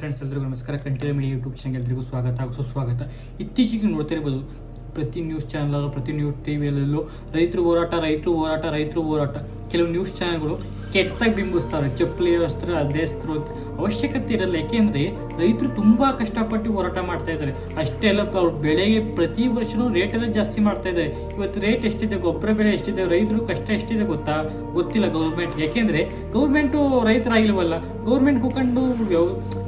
Friends ಎಲ್ಲರಿಗೂ ನಮಸ್ಕಾರ. Continue media YouTube channel ಎಲ್ಲರಿಗೂ ಸ್ವಾಗತ ಹಾಗೂ ಸುಸ್ವಾಗತ. ಇತ್ತೀಚೆಗೆ ನೋಡ್ತಾ ಇರ್ಬೋದು, ಪ್ರತಿ ನ್ಯೂಸ್ ಚಾನಲ್ ಪ್ರತಿ ನ್ಯೂಸ್ ಟಿ ವಿಯಲ್ಲೂ ರೈತರು ಹೋರಾಟ ರೈತರು ಹೋರಾಟ ರೈತರು ಹೋರಾಟ. ಕೆಲವು ನ್ಯೂಸ್ ಚಾನಲ್ಗಳು ಕೆಟ್ಟದಾಗಿ ಬಿಂಬಿಸ್ತಾರೆ ಚಪ್ಪಲಿ ವಸ್ತ್ರ ಅದೇ ಅವಶ್ಯಕತೆ ಇರಲ್ಲ. ಯಾಕೆಂದರೆ ರೈತರು ತುಂಬಾ ಕಷ್ಟಪಟ್ಟು ಹೋರಾಟ ಮಾಡ್ತಾ ಇದ್ದಾರೆ. ಅಷ್ಟೇ ಅಲ್ಲ ಅವ್ರ ಬೆಳೆಗೆ ಪ್ರತಿ ವರ್ಷನೂ ರೇಟ್ ಎಲ್ಲ ಜಾಸ್ತಿ ಮಾಡ್ತಾ ಇದ್ದಾರೆ. ಇವತ್ತು ರೇಟ್ ಎಷ್ಟಿದೆ, ಗೊಬ್ಬರ ಬೆಲೆ ಎಷ್ಟಿದೆ, ರೈತರು ಕಷ್ಟ ಎಷ್ಟಿದೆ ಗೊತ್ತಾ? ಗೊತ್ತಿಲ್ಲ ಗೌರ್ಮೆಂಟ್ ಯಾಕೆಂದರೆ ಗೌರ್ಮೆಂಟು ರೈತರಾಗಿಲ್ವಲ್ಲ. ಗೌರ್ಮೆಂಟ್ ಹೋಗ್ಕೊಂಡು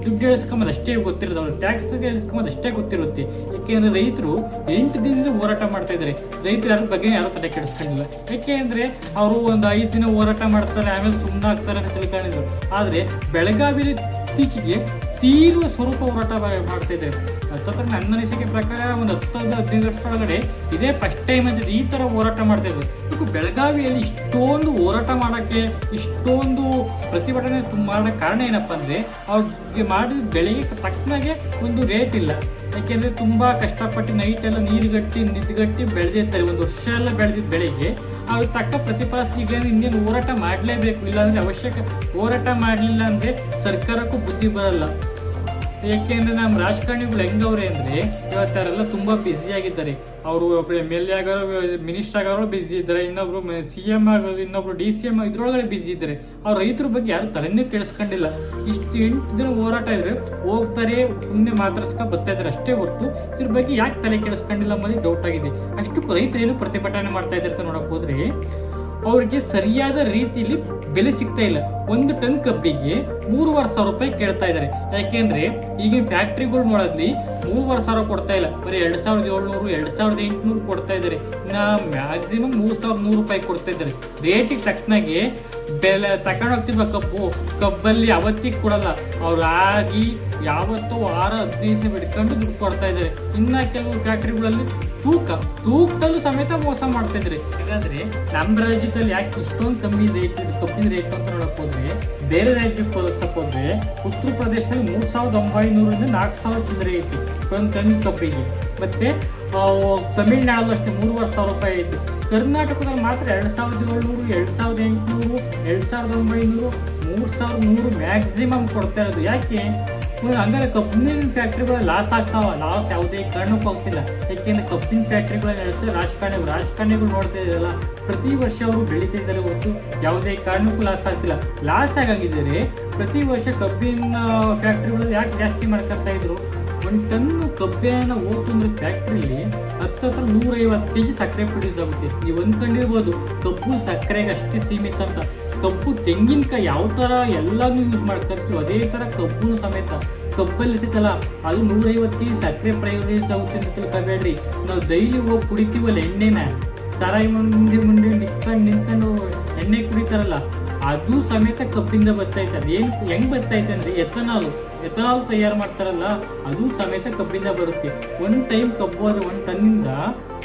ದುಡ್ಡು ಇಳಿಸ್ಕೊಂಬೋದು ಅಷ್ಟೇ ಗೊತ್ತಿರೋದು. ಅವ್ರು ಟ್ಯಾಕ್ಸ್ ಇಳಿಸ್ಕೊಂಬೋದು ಅಷ್ಟೇ ಗೊತ್ತಿರುತ್ತೆ. ಯಾಕೆಂದ್ರೆ ರೈತರು ಎಂಟು ದಿನದಿಂದ ಹೋರಾಟ ಮಾಡ್ತಾ ಇದ್ದಾರೆ ರೈತರು ಯಾರ ಬಗ್ಗೆ ಯಾರು ತಲೆ ಕೆಡಿಸ್ಕೊಂಡಿಲ್ಲ. ಯಾಕೆಂದ್ರೆ ಅವರು ಒಂದು ಐದು ದಿನ ಹೋರಾಟ ಮಾಡ್ತಾರೆ, ಆಮೇಲೆ ಸುಮ್ಮನೆ ಆಗ್ತಾರೆ ಅಂತ ತಿಳ್ಕೊಂಡಿದ್ರು ಆದರೆ ಬೆಳಗಾವಿ ಇತ್ತೀಚೆಗೆ ತೀವ್ರ ಸ್ವರೂಪ ಹೋರಾಟ ಮಾಡ್ತಾ ಇದ್ದಾರೆ ಹತ್ತತ್ರ ನನ್ನ ಅನಿಸಿಕೆ ಪ್ರಕಾರ ಒಂದು ಹತ್ತೊಂದು, ಹದಿನೈದು ವರ್ಷದೊಳಗಡೆ ಇದೇ ಫಸ್ಟ್ ಟೈಮ್ ಅಂತ ಈ ತರ ಹೋರಾಟ ಮಾಡ್ತಾ ಇದ್ರು ಬೆಳಗಾವಿಯಲ್ಲಿ ಇಷ್ಟೊಂದು ಹೋರಾಟ ಮಾಡೋಕ್ಕೆ, ಇಷ್ಟೊಂದು ಪ್ರತಿಭಟನೆ ಮಾಡೋ ಕಾರಣ ಏನಪ್ಪ ಅಂದ್ರೆ, ಅವ್ರಿಗೆ ಮಾಡಿದ ಬೆಳೆಗೆ ತಕ್ಕನಾಗೆ ಒಂದು ರೇಟ್ ಇಲ್ಲ. ಯಾಕೆಂದ್ರೆ ತುಂಬಾ ಕಷ್ಟಪಟ್ಟು ನೈಟ್ ಎಲ್ಲ ನೀರುಗಟ್ಟಿ ನಿದ್ದುಗಟ್ಟಿ ಬೆಳೆದಿರ್ತಾರೆ ಒಂದು ವರ್ಷ ಎಲ್ಲ ಬೆಳೆದಿದ್ದ ಬೆಳೆಗೆ ಅವ್ರಿಗೆ ತಕ್ಕ ಪ್ರತಿಫಲ ಸಿಗಲಿ ಇನ್ನೇನು ಹೋರಾಟ ಮಾಡಲೇಬೇಕು. ಇಲ್ಲಾಂದರೆ ಅವಶ್ಯಕ, ಹೋರಾಟ ಮಾಡಲಿಲ್ಲ ಅಂದ್ರೆ ಸರ್ಕಾರಕ್ಕೂ ಬುದ್ಧಿ ಬರಲ್ಲ. ಏಕೆಂದ್ರೆ ನಮ್ಮ ರಾಜಕಾರಣಿಗಳು ಹೆಂಗವ್ರೆ ಅಂದ್ರೆ ಇವತ್ತಾರೆಲ್ಲ ತುಂಬಾ ಬ್ಯುಸಿ ಆಗಿದ್ದಾರೆ. ಅವರು ಒಬ್ಬರು ಎಂ ಎಲ್ ಎ ಆಗೋರು ಮಿನಿಸ್ಟರ್ ಆಗೋರು ಬ್ಯುಸಿ ಇದ್ದಾರೆ. ಇನ್ನೊಬ್ರು ಸಿ ಎಂ ಆಗೋದು ಇನ್ನೊಬ್ರು ಡಿ ಸಿ ಎಂ ಇದ್ರೊಳಗಡೆ ಬ್ಯುಸಿ ಇದ್ದಾರೆ. ಅವ್ರ ರೈತರ ಬಗ್ಗೆ ಯಾರು ತಲೆನೇ ಕೇಳಿಸ್ಕೊಂಡಿಲ್ಲ ಇಷ್ಟು ಎಂಟು ದಿನ ಹೋರಾಟ ಇದ್ರೆ ಹೋಗ್ತಾರೆ ಸುಮ್ಮನೆ ಮಾತಾಡ್ಸ್ಕೊಂಡು ಬರ್ತಾ ಇದ್ದಾರೆ ಅಷ್ಟೇ ಹೊರತು. ಇದ್ರ ಬಗ್ಗೆ ಯಾಕೆ ತಲೆ ಕೆಡಿಸ್ಕೊಂಡಿಲ್ಲ ಅನ್ನೋದು ಡೌಟ್ ಆಗಿದೆ. ಅಷ್ಟು ರೈತರೇನು ಪ್ರತಿಭಟನೆ ಮಾಡ್ತಾ ಇದ್ದಾರೆ ಅಂತ ನೋಡಕ್ ಹೋದ್ರೆ ಅವ್ರಿಗೆ ಸರಿಯಾದ ರೀತಿಯಲ್ಲಿ ಬೆಲೆ ಸಿಗ್ತಾ ಇಲ್ಲ. ಒಂದು ಟನ್ ಕಬ್ಬಿಗೆ ಮೂರುವರೆ ಸಾವಿರ ರೂಪಾಯಿ ಕೇಳ್ತಾ ಇದ್ದಾರೆ. ಯಾಕೆಂದ್ರೆ ಈಗಿನ ಫ್ಯಾಕ್ಟ್ರಿಗಳು ನೋಡೋದ್ಲಿ ಮೂರುವರೆ ಸಾವಿರ ಕೊಡ್ತಾ ಇಲ್ಲ. ಬರೀ ಎರಡು ಸಾವಿರದ ಏಳ್ನೂರು, ಎರಡು ಸಾವಿರದ ಎಂಟುನೂರು ಕೊಡ್ತಾ ಇದ್ದಾರೆ. ಇನ್ನ ಮ್ಯಾಕ್ಸಿಮಮ್ ಮೂರ್ ಸಾವಿರದ ನೂರು ರೂಪಾಯಿ ಕೊಡ್ತಾ ಇದ್ದಾರೆ. ರೇಟಿಗೆ ತಕ್ಕನಾಗೆ ಬೆಲೆ ತಗೊಂಡು ಹೋಗ್ತಿರ್ಬೇಕು ಕಬ್ಬು? ಕಬ್ಬಲ್ಲಿ ಅವತ್ತಿಗೆ ಕೊಡಲ್ಲ. ಅವ್ರು ಆಗಿ ಯಾವತ್ತೋ ವಾರ ಹದಿನೈದು ಬಿಡ್ಕೊಂಡು ದುಡ್ಡು ಕೊಡ್ತಾ ಇದ್ದಾರೆ. ಇನ್ನ ಕೆಲವು ಫ್ಯಾಕ್ಟ್ರಿಗಳಲ್ಲಿ ತೂಕ, ತೂಕದಲ್ಲೂ ಸಮೇತ ಮೋಸ ಮಾಡ್ತಾ ಇದ್ರಿ. ಹಾಗಾದ್ರೆ ನಮ್ಮ ರಾಜ್ಯದಲ್ಲಿ ಯಾಕೆ ಇಷ್ಟೊಂದು ಕಮ್ಮಿ ರೇಟ್ ಕಬ್ಬಿನ ರೇಟ್ ಅಂತ ನೋಡಕ್ ಹೋದ್ರೆ, ಬೇರೆ ರಾಜ್ಯಕ್ಕೆ ಹೋಲಿಸಕ್ ಹೋದ್ರೆ, ಉತ್ತರ ಪ್ರದೇಶದಲ್ಲಿ ಮೂರ್ ಸಾವಿರದ ಒಂಬೈನೂರಿಂದ ನಾಲ್ಕು ಸಾವಿರ ಚಿಲ್ಲರೆ ಐತಿ ಒಂದು ಟನ್ ಕಬ್ಬಿಗೆ. ಮತ್ತೆ ತಮಿಳ್ನಾಡಲ್ಲೂ ಅಷ್ಟೇ ಮೂರುವರೆ ಸಾವಿರ ರೂಪಾಯಿ ಐತಿ. ಕರ್ನಾಟಕದಲ್ಲಿ ಮಾತ್ರ ಎರಡು ಸಾವಿರದ ಏಳ್ನೂರು, ಎರಡು ಸಾವಿರದ ಎಂಟುನೂರು, ಎರಡು ಸಾವಿರದ ಒಂಬೈನೂರು, ಮೂರು ಸಾವಿರದ ನೂರು ಮ್ಯಾಕ್ಸಿಮಮ್ ಕೊಡ್ತಾ ಇರೋದು. ಯಾಕೆ? ಹಂಗಾರೆ ಕಬ್ಬಿನ ಫ್ಯಾಕ್ಟ್ರಿಗಳು ಲಾಸ್ ಆಗ್ತಾವ ಲಾಸ್ ಯಾವುದೇ ಕಾರಣಕ್ಕೂ ಆಗ್ತಿಲ್ಲ. ಯಾಕೆಂದ್ರೆ ಕಬ್ಬಿನ ಫ್ಯಾಕ್ಟ್ರಿಗಳು ನಡೆಸ್ತಾರೆ ರಾಜಕಾರಣಿಗಳು ರಾಜಕಾರಣಿಗಳು ನೋಡ್ತಾ ಇದ್ದಾರಲ್ಲ ಪ್ರತಿ ವರ್ಷ ಅವರು ಬೆಳೀತಾ ಇದ್ದಾರೆ ಹೊರತು ಯಾವುದೇ ಕಾರಣಕ್ಕೂ ಲಾಸ್ ಆಗ್ತಿಲ್ಲ. ಲಾಸ್ ಆಗಿದ್ದರೆ ಪ್ರತಿ ವರ್ಷ ಕಬ್ಬಿನ ಫ್ಯಾಕ್ಟ್ರಿಗಳು ಯಾಕೆ ಜಾಸ್ತಿ ಮಾಡ್ಕೊತಾ ಇದ್ರು? ಒಂದು ಟನ್ ಕಬ್ಬಿನ ಹೋಗ್ತು ಅಂದ್ರೆ ಫ್ಯಾಕ್ಟ್ರಿಲಿ ಹತ್ರ ನೂರೈವತ್ತು ಕೆ ಜಿ ಸಕ್ಕರೆ ಪ್ರೊಡ್ಯೂಸ್ ಆಗುತ್ತೆ. ನೀವು ಅಂದ್ಕೊಂಡಿರ್ಬೋದು ಕಬ್ಬು ಸಕ್ಕರೆಗೆ ಅಷ್ಟೇ ಸೀಮಿತ ಅಂತ. ಕಬ್ಬು ತೆಂಗಿನಕಾಯಿ ಯಾವ ಥರ ಎಲ್ಲಾನು ಯೂಸ್ ಮಾಡ್ಕೊತೀವಿ ಅದೇ ಥರ ಕಬ್ಬು ಸಮೇತ. ಕಬ್ಬಲ್ಲಿ ಇರ್ತೈತಲ್ಲ ಅದು ನೂರೈವತ್ತು ಸಕ್ಕರೆ ಪ್ರಯೋಗ ಆಗುತ್ತೆ ಅಂತ ತಿಳ್ಕೊಬೇಡ್ರಿ. ನಾವು ಡೈಲಿ ಹೋಗಿ ಕುಡಿತೀವಲ್ಲ ಎಣ್ಣೆನ? ಸಾರಾಯಿ ಮುಂದೆ ಮುಂದೆ ನಿಂತ್ಕೊಂಡು ನಿಂತ್ಕೊಂಡು ಎಣ್ಣೆ ಕುಡಿತಾರಲ್ಲ, ಅದು ಸಮೇತ ಕಬ್ಬಿಂದ ಬರ್ತೈತೆ. ಏನು ಹೆಂಗೆ ಬರ್ತೈತೆ ಅಂದ್ರೆ ಎಥನಾಲು. ಎಥನಾಲ್ ತಯಾರು ಮಾಡ್ತಾರಲ್ಲ, ಅದು ಸಮೇತ ಕಬ್ಬಿಂದ ಬರುತ್ತೆ. ಒನ್ ಟೈಮ್ ಕಬ್ಬು ಅದು ಒಂದು ಟನ್ನಿಂದ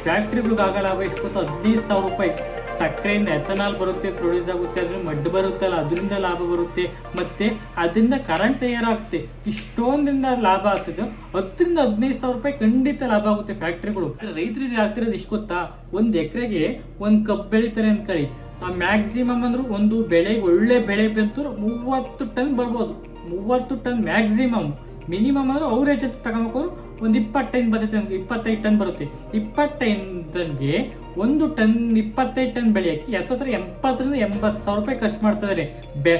ಫ್ಯಾಕ್ಟ್ರಿಗಳಿಗೆ ಲಾಭ ಎಷ್ಟು ಗೊತ್ತಾ ಹದಿನೈದು ಸಾವಿರ ರೂಪಾಯಿ. ಸಕ್ಕರೆಯಿಂದ ಎಥನಾಲ್ ಬರುತ್ತೆ ಪ್ರೊಡ್ಯೂಸ್ ಆಗುತ್ತೆ ಅದ್ರ ಮಡ್ ಬರುತ್ತಲ್ಲ ಅದರಿಂದ ಲಾಭ ಬರುತ್ತೆ. ಮತ್ತೆ ಅದರಿಂದ ಕರೆಂಟ್ ತಯಾರಾಗುತ್ತೆ. ಇಷ್ಟೊಂದಿಂದ ಲಾಭ ಆಗ್ತದೆ. ಹತ್ತರಿಂದ ಹದಿನೈದು ಸಾವಿರ ರೂಪಾಯಿ ಖಂಡಿತ ಲಾಭ ಆಗುತ್ತೆ ಫ್ಯಾಕ್ಟ್ರಿಗಳು. ರೈತರಿಗೆ ಆಗ್ತಿರೋದು ಇಷ್ಟು ಗೊತ್ತಾ? ಒಂದು ಎಕರೆಗೆ ಒಂದು ಕಬ್ಬು ಬೆಳಿತಾರೆ ಅನ್ಕೊಳ್ಳಿ ಆ ಮ್ಯಾಕ್ಸಿಮಮ್ ಅಂದ್ರೆ ಒಂದು ಬೆಳೆ, ಒಳ್ಳೆ ಬೆಳೆ ಬಂತು ಮೂವತ್ತು ಟನ್ ಬರ್ಬೋದು. ಮೂವತ್ತು ಟನ್ ಮ್ಯಾಕ್ಸಿಮಮ್ ಮಿನಿಮಮ್ ಅಂದ್ರೆ ಅವರೇಜ್ ಅಂತ ತಗೊಂಡ್ರು ಒಂದು ಇಪ್ಪತ್ತು ಟನ್ ಬರುತ್ತೆ ನಮ್ಗೆ ಇಪ್ಪತ್ತೈದು ಟನ್ ಬರುತ್ತೆ. ಇಪ್ಪತ್ತೈದು ಟನ್ಗೆ ಒಂದು ಟನ್ ಇಪ್ಪತ್ತೈದು ಟನ್ ಬೆಳೆಯಕ್ಕೆ ಹತ್ತತ್ರ ಎಂಬತ್ತರಿಂದ ಎಂಬತ್ತು ಸಾವಿರ ರೂಪಾಯಿ ಖರ್ಚು ಮಾಡ್ತಿದ್ದಾರೆ. ಬೆ,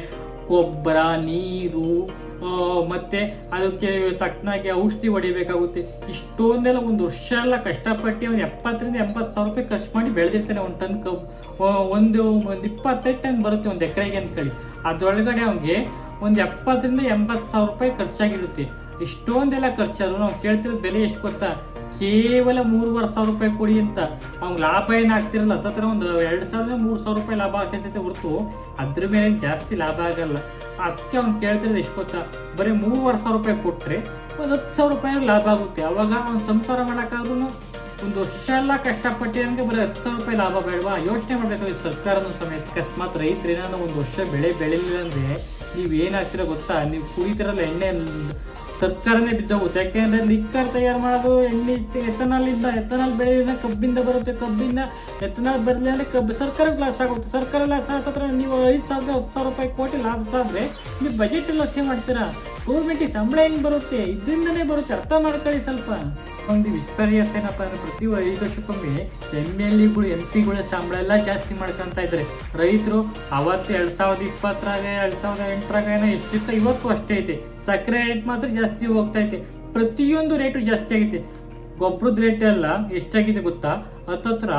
ಗೊಬ್ಬರ, ನೀರು ಮತ್ತೆ ಅದಕ್ಕೆ ತಕ್ಕನಾಗಿ ಔಷಧಿ ಹೊಡಿಬೇಕಾಗುತ್ತೆ. ಇಷ್ಟೊಂದೆಲ್ಲ ಒಂದು ವರ್ಷ ಎಲ್ಲ ಕಷ್ಟಪಟ್ಟು ಅವ್ನು ಎಪ್ಪತ್ತರಿಂದ ಎಂಬತ್ತು ಸಾವಿರ ರೂಪಾಯಿ ಖರ್ಚು ಮಾಡಿ ಬೆಳೆದಿರ್ತಾನೆ ಒಂದು ಟನ್ ಕಬ್ ಒಂದು ಒಂದು ಇಪ್ಪತ್ತೈದು ಟನ್ ಬರುತ್ತೆ ಒಂದು ಎಕರೆಗೆ ಅನ್ಕೊಳ್ಳಿ ಅದರೊಳಗಡೆ ಅವನಿಗೆ ಒಂದು ಎಪ್ಪತ್ತರಿಂದ ಎಂಬತ್ತು ಸಾವಿರ ರೂಪಾಯಿ ಖರ್ಚಾಗಿರುತ್ತೆ. ಇಷ್ಟೊಂದೆಲ್ಲ ಖರ್ಚಾದ್ರು ನಾವು ಕೇಳ್ತಿರೋ ಬೆಲೆ ಎಷ್ಟು ಗೊತ್ತಾ? ಕೇವಲ ಮೂರುವರೆ ಸಾವಿರ ರೂಪಾಯಿ ಕೊಡಿ ಅಂತ. ಅವ್ನು ಲಾಭ ಏನಾಗ್ತಿರಲ್ಲ ಒಂದು ಎರಡು ಸಾವಿರದ ಮೂರು ಸಾವಿರ ರೂಪಾಯಿ ಲಾಭ ಆಗ್ತೈತೆ ಹೊರತು ಅದ್ರ ಮೇಲೆ ಜಾಸ್ತಿ ಲಾಭ ಆಗಲ್ಲ. ಅದಕ್ಕೆ ಅವ್ನು ಕೇಳ್ತಿರೋದು ಎಷ್ಟು ಗೊತ್ತಾ? ಬರೀ ಮೂರುವರೆ ಸಾವಿರ ರೂಪಾಯಿ ಕೊಟ್ಟರೆ ಒಂದು ಹತ್ತು ಸಾವಿರ ರೂಪಾಯಿ ಲಾಭ ಆಗುತ್ತೆ. ಅವಾಗ ಅವ್ನು ಸಂಸಾರ ಮಾಡೋಕ್ಕಾದ್ರೂ ಒಂದು ವರ್ಷ ಎಲ್ಲ ಕಷ್ಟಪಟ್ಟಿರಂಗೆ ಬರೀ ಹತ್ತು ಸಾವಿರ ರೂಪಾಯಿ ಲಾಭ ಬೇಡವಾ? ಯೋಚನೆ ಮಾಡಬೇಕಾಗುತ್ತೆ ಸರ್ಕಾರನೂ ಸಮೇತ ಅಕಸ್ಮಾತ್ ರೈತರು ಏನಾದ್ರು ಒಂದು ವರ್ಷ ಬೆಳೆ ಬೆಳಿಲಿಲ್ಲ ಅಂದರೆ ನೀವು ಏನಾಗ್ತೀರ ಗೊತ್ತಾ? ನೀವು ಕುಡಿತಿರಲ್ಲ ಎಣ್ಣೆ ಸರ್ಕಾರನೇ ಬಿದ್ದೋಗುತ್ತೆ. ಯಾಕೆಂದ್ರೆ ಲಿಕ್ಕರ್ ತಯಾರು ಮಾಡೋದು ಎಣ್ಣೆ ಎಥನಾಲ್ ಇಂದ ಎಥನಾಲ್ ಬೆಳೆಯಿಂದ ಕಬ್ಬಿಂದ ಬರುತ್ತೆ. ಕಬ್ಬಿಂದ ಎಥನಾಲ್ ಬರಲಿ ಅಂದರೆ ಕಬ್ಬು. ಸರ್ಕಾರಕ್ಕೆ ಲಾಸ್ ಆಗುತ್ತೆ. ಸರ್ಕಾರ ಲಾಸ್ ಆಗತ್ರ ನೀವು ಐದು ಸಾವಿರದ ಹತ್ತು ಸಾವಿರ ರೂಪಾಯಿ ಕೋಟಿ ಲಾಭ ಆದರೆ ನೀವು ಬಜೆಟ್ ಎಲ್ಲ ಸೇವ್ ಮಾಡ್ತೀರಾ? ಗೌರ್ಮೆಂಟಿಗೆ ಸಂಬಳ ಹೆಂಗೆ ಬರುತ್ತೆ? ಇದರಿಂದನೇ ಬರುತ್ತೆ. ಅರ್ಥ ಮಾಡ್ಕೊಳ್ಳಿ ಸ್ವಲ್ಪ. ಒಂದು ವಿಪರ್ಯಾಸ ಏನಪ್ಪ ಅಂದ್ರೆ ಪ್ರತಿ ಐದು ವರ್ಷಕ್ಕೊಮ್ಮೆ ಎಂ ಎಲ್ ಇಗಳು ಎಂ ಪಿಗಳ ಸಂಬಳ ಎಲ್ಲ ಜಾಸ್ತಿ ಮಾಡ್ಕೊಂತ ಇದ್ದಾರೆ. ರೈತರು ಅವತ್ತು ಎರಡ್ ಸಾವಿರದ ಇಪ್ಪತ್ತರಾಗ, ಎರಡ್ ಸಾವಿರದ ಎಂಟರಾಗ ಏನೋ ಎಷ್ಟಿತ್ತು ಇವತ್ತು ಅಷ್ಟೇ ಐತೆ. ಸಕ್ಕರೆ ರೇಟ್ ಮಾತ್ರ ಜಾಸ್ತಿ ಹೋಗ್ತಾ ಐತೆ. ಪ್ರತಿಯೊಂದು ರೇಟು ಜಾಸ್ತಿ ಆಗೈತೆ. ಗೊಬ್ಬರದ ರೇಟ್ ಎಲ್ಲ ಎಷ್ಟಾಗಿದೆ ಗೊತ್ತಾ? ಹತ್ತತ್ರ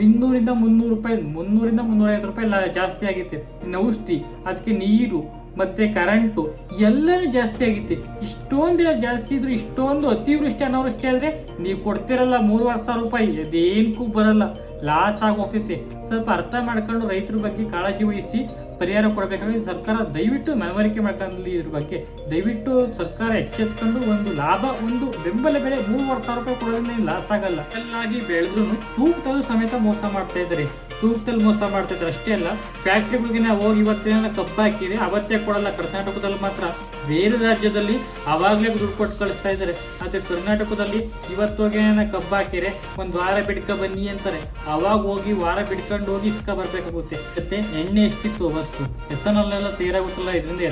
ಇನ್ನೂರಿಂದ ಮುನ್ನೂರು ರೂಪಾಯಿ, ಮುನ್ನೂರಿಂದ ಮುನ್ನೂರೈವತ್ತು ರೂಪಾಯಿ ಎಲ್ಲ ಜಾಸ್ತಿ ಆಗೈತೆ. ಇನ್ನು ಔಷಧಿ, ಅದಕ್ಕೆ ನೀರು ಮತ್ತೆ ಕರೆಂಟು ಎಲ್ಲನೂ ಜಾಸ್ತಿ ಆಗಿತ್ತು. ಇಷ್ಟೊಂದು ಜಾಸ್ತಿ ಇದ್ರು, ಇಷ್ಟೊಂದು ಅತಿವೃಷ್ಟಿ ಅನಾವೃಷ್ಟಿ ಆದ್ರೆ ನೀವು ಕೊಡ್ತಿರಲ್ಲ ಮೂರುವರೆ ಸಾವಿರ ರೂಪಾಯಿ ಅದೇನಕ್ಕೂ ಬರಲ್ಲ. ಲಾಸ್ ಆಗಿ ಹೋಗ್ತೈತೆ ಸ್ವಲ್ಪ ಅರ್ಥ ಮಾಡ್ಕೊಂಡು ರೈತರ ಬಗ್ಗೆ ಕಾಳಜಿ ವಹಿಸಿ ಪರಿಹಾರ ಕೊಡಬೇಕಾದ್ರೆ ಸರ್ಕಾರ ದಯವಿಟ್ಟು ಮನವರಿಕೆ ಮಾಡ್ಕೊಂಡು ಇದ್ರ ಬಗ್ಗೆ ದಯವಿಟ್ಟು ಸರ್ಕಾರ ಎಚ್ಚೆತ್ಕೊಂಡು ಒಂದು ಲಾಭ, ಒಂದು ಬೆಂಬಲ ಬೆಲೆ ಮೂರುವರೆ ಸಾವಿರ ರೂಪಾಯಿ ಕೊಡೋದ್ರಿಂದ ಲಾಸ್ ಆಗಲ್ಲ. ಎಲ್ಲಾಗಿ ಬೆಳೆದ್ರು ತೂಕದಲ್ಲೂ ಸಮೇತ ಮೋಸ ಮಾಡ್ತಾ ಇದ್ದಾರೆ. ತೂಕದಲ್ಲಿ ಮೋಸ ಮಾಡ್ತಾ ಇದ್ದಾರೆ. ಅಷ್ಟೇ ಅಲ್ಲ, ಫ್ಯಾಕ್ಟ್ರಿಗಳಿಗೆ ನಾವು ಹೋಗಿ ಇವತ್ತಿನ ಕಬ್ಬು ಹಾಕಿದೆ ಅವತ್ತೇ ಕೊಡಲ್ಲ. ಕರ್ನಾಟಕದಲ್ಲಿ ಮಾತ್ರ ಬೇರೆ ರಾಜ್ಯದಲ್ಲಿ ಅವಾಗಲೇ ದುಡ್ಡು ಕೊಟ್ಟು ಕಳಿಸ್ತಾ ಇದ್ದಾರೆ. ಆದರೆ ಕರ್ನಾಟಕದಲ್ಲಿ ಇವತ್ತು ಹೋಗಿ ಏನೋ ಕಬ್ಬು ಹಾಕಿರೆ ಒಂದು ವಾರ ಬಿಡ್ಕ ಬನ್ನಿ ಅಂತಾರೆ. ಅವಾಗ ಹೋಗಿ ವಾರ ಬಿಡ್ಕೊಂಡು ಹೋಗಿ ಇಸ್ಕ ಬರಬೇಕಾಗುತ್ತೆ. ಮತ್ತೆ ಎಣ್ಣೆ ಎಷ್ಟಿತ್ತು? ಅವತ್ತು ಎಥನಾಲ್ ಎಲ್ಲ ತಯಾರಾಗುತ್ತಲ್ಲ ಇದರಿಂದ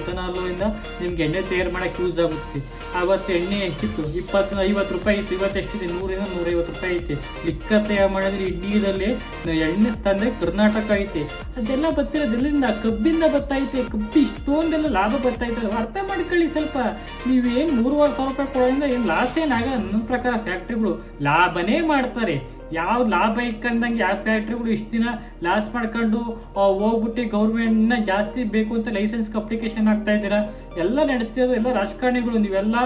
ಇಂದ ನಿಮ್ಗೆ ಎಣ್ಣೆ ತಯಾರು ಮಾಡಕ್ಕೆ ಯೂಸ್ ಆಗುತ್ತೆ. ಆವತ್ತು ಎಣ್ಣೆ ಎಷ್ಟಿತ್ತು ಇಪ್ಪತ್ತು, ಐವತ್ತು ರೂಪಾಯಿ ಇತ್ತು. ಇವತ್ತು ಎಷ್ಟಿದೆ? ನೂರಿಂದ ನೂರೈವತ್ತು ರೂಪಾಯಿ ಐತೆ. ಲಿಕ್ಕ ತಯಾರು ಮಾಡಿದ್ರೆ ಇಂಡಿಯಾದಲ್ಲಿ ಎಣ್ಣೆ ತಂದ್ರೆ ಕರ್ನಾಟಕ ಐತೆ. ಅದೆಲ್ಲ ಬರ್ತಿರೋದ್ರಿಂದ ಕಬ್ಬಿಂದ ಬರ್ತೈತೆ ಕಬ್ಬು ಇಷ್ಟೊಂದೆಲ್ಲ ಲಾಭ ಬರ್ತೈತೆ ಅರ್ಥ ಮಾಡ್ಕೊಳ್ಳಿ ಸ್ವಲ್ಪ. ನೀವೇನು ಮೂರುವರೆ ಸಾವಿರ ರೂಪಾಯಿ ಕೊಡೋದ್ರಿಂದ ಏನು ಲಾಸ್ ಏನಾಗಲ್ಲ ನನ್ನ ಪ್ರಕಾರ ಫ್ಯಾಕ್ಟ್ರಿಗಳು ಲಾಭನೇ ಮಾಡ್ತಾರೆ. ಯಾವ ಲಾಭ ಇಕ್ಕಂದಂಗೆ ಯಾವ ಫ್ಯಾಕ್ಟ್ರಿಗಳು ಇಷ್ಟು ದಿನ ಲಾಸ್ ಮಾಡ್ಕೊಂಡು ಹೋಗ್ಬಿಟ್ಟು ಗೌರ್ಮೆಂಟ್ನ ಜಾಸ್ತಿ ಬೇಕು ಅಂತ ಲೈಸೆನ್ಸ್ಗೆ ಅಪ್ಲಿಕೇಶನ್ ಹಾಕ್ತಾ ಇದ್ದೀರಾ? ಎಲ್ಲ ನಡೆಸ್ತಿರೋದು ಎಲ್ಲ ರಾಜಕಾರಣಿಗಳು. ನೀವೆಲ್ಲ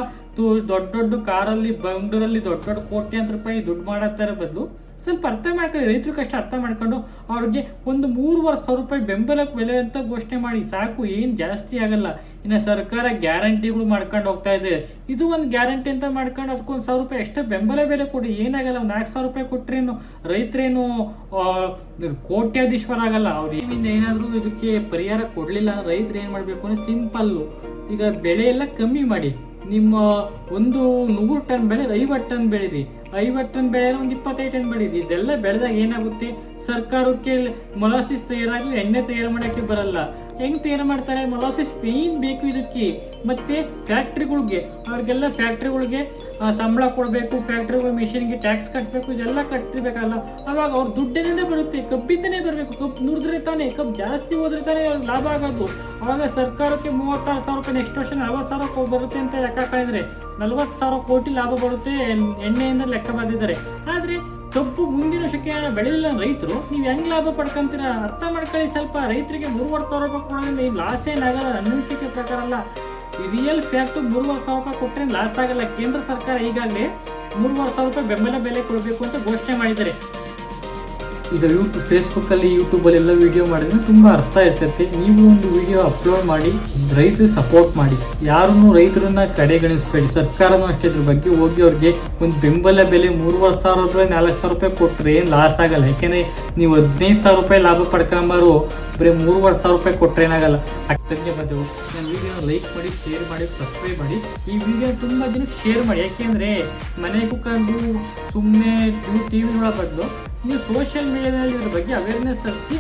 ದೊಡ್ಡ ದೊಡ್ಡ ಕಾರಲ್ಲಿ ಬೆಂಗಳೂರಲ್ಲಿ ದೊಡ್ಡ ದೊಡ್ಡ ಕೋಟ್ಯಂತ ರೂಪಾಯಿ ದುಡ್ಡು ಮಾಡತ್ತರ ಬದಲು ಸ್ವಲ್ಪ ಅರ್ಥ ಮಾಡ್ಕೊಳ್ಳಿ ರೈತರು ಕಷ್ಟ ಅರ್ಥ ಮಾಡ್ಕೊಂಡು ಅವ್ರಿಗೆ ಒಂದು ಮೂರುವರೆ ಸಾವಿರ ರೂಪಾಯಿ ಬೆಂಬಲಕ್ಕೆ ಬೆಲೆ ಅಂತ ಘೋಷಣೆ ಮಾಡಿ ಸಾಕು ಏನು ಜಾಸ್ತಿ ಆಗಲ್ಲ. ಇನ್ನು ಸರ್ಕಾರ ಗ್ಯಾರಂಟಿಗಳು ಮಾಡ್ಕೊಂಡು ಹೋಗ್ತಾ ಇದೆ. ಇದು ಒಂದು ಗ್ಯಾರಂಟಿ ಅಂತ ಮಾಡ್ಕೊಂಡು ಅದಕ್ಕೊಂದು ಸಾವಿರ ರೂಪಾಯಿ ಎಷ್ಟು ಬೆಂಬಲ ಬೆಲೆ ಕೊಡಿ ಏನಾಗಲ್ಲ ಒಂದು ನಾಲ್ಕು ಸಾವಿರ ರೂಪಾಯಿ ಕೊಟ್ರೇನು ರೈತರೇನು ಆ, ಕೋಟ್ಯಾಧೀಶ್ವರ ಆಗಲ್ಲ. ಅವ್ರು ಏನಿಂದ ಏನಾದರೂ ಇದಕ್ಕೆ ಪರಿಹಾರ ಕೊಡಲಿಲ್ಲ ರೈತರು ಏನು ಮಾಡಬೇಕು ಅಂದರೆ ಸಿಂಪಲ್ಲು. ಈಗ ಬೆಳೆ ಎಲ್ಲ ಕಮ್ಮಿ ಮಾಡಿ. ನಿಮ್ಮ ಒಂದು ನೂರು ಟನ್ ಬೆಳೆ ಐವತ್ತು ಟನ್ ಬೆಳೀರಿ. ಐವತ್ತು ಟನ್ ಬೆಳೆ ಒಂದು ಇಪ್ಪತ್ತೈದು ಟನ್ ಬೆಳೀರಿ ಇದೆಲ್ಲ ಬೆಳೆದಾಗ ಏನಾಗುತ್ತೆ? ಸರ್ಕಾರಕ್ಕೆ ಮೊಲಾಸಿಸ್ ತಯಾರಾಗಲಿ, ಎಣ್ಣೆ ತಯಾರು ಮಾಡೋಕ್ಕೆ ಬರಲ್ಲ. ಹೆಂಗ್ ತಯಾರು ಮಾಡ್ತಾರೆ? ಮೊಲಾಸಿಸ್ ಮೇನ್ ಬೇಕು ಇದಕ್ಕೆ. ಮತ್ತೆ ಫ್ಯಾಕ್ಟ್ರಿಗಳಿಗೆ, ಅವ್ರಿಗೆಲ್ಲ ಫ್ಯಾಕ್ಟ್ರಿಗಳಿಗೆ ಸಂಬಳ ಕೊಡಬೇಕು, ಫ್ಯಾಕ್ಟ್ರಿಗಳ ಮಿಷಿನ್ಗೆ ಟ್ಯಾಕ್ಸ್ ಕಟ್ಟಬೇಕು ಇದೆಲ್ಲ ಕಟ್ಟಿರ್ಬೇಕಲ್ಲ. ಅವಾಗ ಅವ್ರ ದುಡ್ಡಿನಿಂದ ಬರುತ್ತೆ, ಕಬ್ಬಿಂದನೇ ಬರಬೇಕು ಕಬ್ಬು ನುರಿದ್ರೆ ತಾನೇ ಕಬ್ಬು ಜಾಸ್ತಿ ಹೋದ್ರೆ ತಾನೇ ಅವ್ರಿಗೆ ಲಾಭ ಆಗೋದು. ಅವಾಗ ಸರ್ಕಾರಕ್ಕೆ ಮೂವತ್ತಾರು ಸಾವಿರ ರೂಪಾಯಿ ನೆಕ್ಸ್ಟ್ ವರ್ಷ ನಲ್ವತ್ತು ಸಾವಿರ ಬರುತ್ತೆ ಅಂತ ಲೆಕ್ಕ ಹಾಕಿದ್ರೆ ನಲ್ವತ್ತು ಸಾವಿರ ಕೋಟಿ ಲಾಭ ಬರುತ್ತೆ ಎಣ್- ಎಣ್ಣೆಯಿಂದ ಲೆಕ್ಕ ಬಂದಿದ್ದಾರೆ ಆದರೆ ಕಬ್ಬು ಮುಂದಿನ ವರ್ಷಕ್ಕೆ ಬೆಳೆಯಲಿಲ್ಲ ರೈತರು, ನೀವು ಹೆಂಗೆ ಲಾಭ ಪಡ್ಕೊಂತೀರ? ಅರ್ಥ ಮಾಡ್ಕೊಳ್ಳಿ ಸ್ವಲ್ಪ. ರೈತರಿಗೆ ಮೂರುವರೆ ಸಾವಿರ ರೂಪಾಯಿ ಕೊಡೋದ್ರಿಂದ ಈ ಲಾಸ್ ಏನಾಗಲ್ಲ, ನನ್ನ ಅನಿಸಿಕೆ ಪ್ರಕಾರ ಅಲ್ಲ. ರಿಯಲ್ ಫ್ಯಾಕ್ಟ್ ಮೂರುವರೆ ಸಾವಿರ ರೂಪಾಯಿ ಕೊಟ್ಟರೆ ಲಾಸ್ ಆಗಲ್ಲ. ಕೇಂದ್ರ ಸರ್ಕಾರ ಈಗಾಗಲೇ ಮೂರುವರೆ ಸಾವಿರ ರೂಪಾಯಿ ಬೆಂಬಲ ಬೆಲೆ ಕೊಡಬೇಕು ಅಂತ ಘೋಷಣೆ ಮಾಡಿದ್ದಾರೆ. ಈಗ ಯೂಟ್ಯೂಬ್ ಫೇಸ್ಬುಕ್ಕಲ್ಲಿ ಯೂಟ್ಯೂಬಲ್ಲಿ ಎಲ್ಲ ವಿಡಿಯೋ ಮಾಡಿದ್ರೆ ತುಂಬ ಅರ್ಥ ಇರ್ತೈತೆ. ನೀವು ಒಂದು ವಿಡಿಯೋ ಅಪ್ಲೋಡ್ ಮಾಡಿ ರೈತರು ಸಪೋರ್ಟ್ ಮಾಡಿ. ಯಾರನ್ನು ರೈತರನ್ನ ಕಡೆಗಣಿಸ್ಬೇಡಿ. ಸರ್ಕಾರನೂ ಅಷ್ಟೇ ಇದ್ರ ಬಗ್ಗೆ. ಹೋಗಿ ಅವ್ರಿಗೆ ಒಂದು ಬೆಂಬಲ ಬೆಲೆ ಮೂರುವರೆ ಸಾವಿರ ರೂಪಾಯಿ, ನಾಲ್ಕು ಸಾವಿರ ರೂಪಾಯಿ ಕೊಟ್ಟರೆ ಏನು ಲಾಸ್ ಆಗಲ್ಲ. ಯಾಕೆಂದರೆ ನೀವು ಹದಿನೈದು ಸಾವಿರ ರೂಪಾಯಿ ಲಾಭ ಪಡ್ಕೊಂಬಾರು, ಬರೀ ಮೂರುವರೆ ಸಾವಿರ ರೂಪಾಯಿ ಕೊಟ್ಟರೆ ಏನಾಗಲ್ಲ. ಧನ್ಯವಾದಗಳು ನನ್ನ ವಿಡಿಯೋನ ಲೈಕ್ ಮಾಡಿ ಶೇರ್ ಮಾಡಿ ಸಬ್ಸ್ಕ್ರೈಬ್ ಮಾಡಿ. ಈ ವಿಡಿಯೋ ತುಂಬ ಜನಕ್ಕೆ ಶೇರ್ ಮಾಡಿ. ಯಾಕೆಂದರೆ ಮನೆ ಕುತ್ಕೊಂಡು ಸುಮ್ಮನೆ ಟಿ ವಿ ನೋಡೋ ಬದಲು. ನೀವು ಸೋಷಿಯಲ್ ಮೀಡಿಯಾದಲ್ಲಿ ಇದ್ರ ಬಗ್ಗೆ ಅವೇರ್ನೆಸ್ ಹರಿಸಿ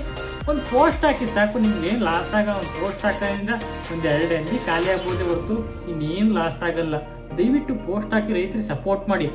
ಒಂದು ಪೋಸ್ಟ್ ಹಾಕಿ ಸಾಕು. ನಿಮ್ಗೆ ಏನು ಲಾಸ್ ಆಗ ಒಂದು ಪೋಸ್ಟ್ ಹಾಕೋದ್ರಿಂದ ಒಂದು ಎರಡು ಎಂಜಿ ಖಾಲಿ ಆಗ್ಬೋದೇ ಹೊರತು ಇನ್ನೇನು ಲಾಸ್ ಆಗಲ್ಲ. ದಯವಿಟ್ಟು ಪೋಸ್ಟ್ ಹಾಕಿ ರೈತರಿಗೆ ಸಪೋರ್ಟ್ ಮಾಡಿ.